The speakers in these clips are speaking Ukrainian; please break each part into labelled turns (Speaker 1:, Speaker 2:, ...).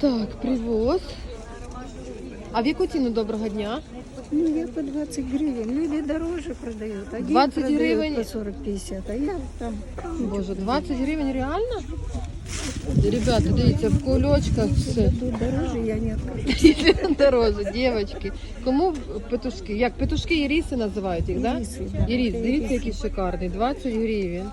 Speaker 1: Так, привоз. А в яку ціну доброго дня?
Speaker 2: Ну, я по 20 гривен. Люди дороже продают. Один
Speaker 1: 20
Speaker 2: продает
Speaker 1: гривен?
Speaker 2: по 40-50, а я там...
Speaker 1: Боже, 20 гривень реально? Ребята, дивіться, в кульочках все.
Speaker 2: Тут дороже, я не откажу.
Speaker 1: Дороже, дівчатки. Кому петушки? Як петушки іриси називають їх, так?
Speaker 2: Ирисы,
Speaker 1: Да?
Speaker 2: да.
Speaker 1: Ірис,
Speaker 2: Это
Speaker 1: дивіться,
Speaker 2: ирисы.
Speaker 1: який шикарний, 20 гривень.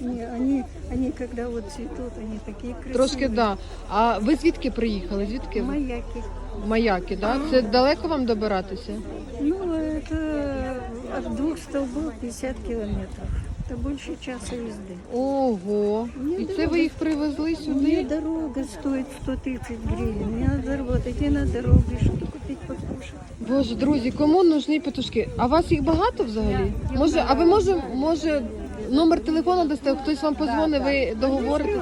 Speaker 2: Не, они, они когда вот цветут, они такие красивые.
Speaker 1: Трошки да. А ви звідки приїхали? Звідки? ви?
Speaker 2: Маяки.
Speaker 1: Маяки, да? Це далеко вам добиратися?
Speaker 2: Ну, это от двух столбов 50 километров. Это больше часа езды.
Speaker 1: Ого. І це ви їх привезли
Speaker 2: Мне
Speaker 1: сюди?
Speaker 2: дорога стоит 130 гривен. Мне надо заработать и на дорогу, и что-то купить покушать.
Speaker 1: Боже, друзі, кому нужні петушки? А вас їх багато взагалі? Може, а ви може, може номер телефону дасте, хтось вам позвонить, ви договорите?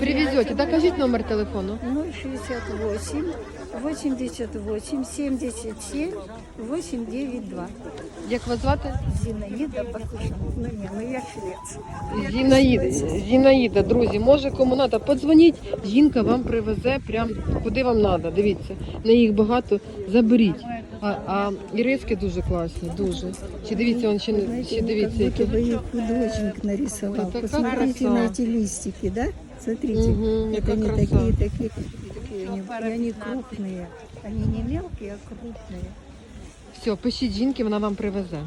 Speaker 1: Привезете. Да, кажіть номер телефону.
Speaker 2: 068 88 77 892.
Speaker 1: Як вас звати?
Speaker 2: Зинаида Бакушина. Ну не, ну я швец.
Speaker 1: Зінаїда. Зінаїда, друзі, може кому треба, подзвоніть, жінка вам привезе прям куди вам треба. Дивіться, на їх багато, заберіть. А, а іриски дуже класні, дуже. Чи дивіться, он ще, не-
Speaker 2: Знаете,
Speaker 1: ще
Speaker 2: ну,
Speaker 1: дивіться,
Speaker 2: как будто
Speaker 1: які.
Speaker 2: бы их художник нарисовал.
Speaker 1: Да такая
Speaker 2: Посмотрите
Speaker 1: краса.
Speaker 2: на эти листики, да? Смотрите,
Speaker 1: Мгм,
Speaker 2: это
Speaker 1: яка
Speaker 2: они
Speaker 1: краса.
Speaker 2: такие, такие, такие, они, и они крупные. Они не мелкие, а крупные.
Speaker 1: Все, пишіть жінки, вона вам привезе.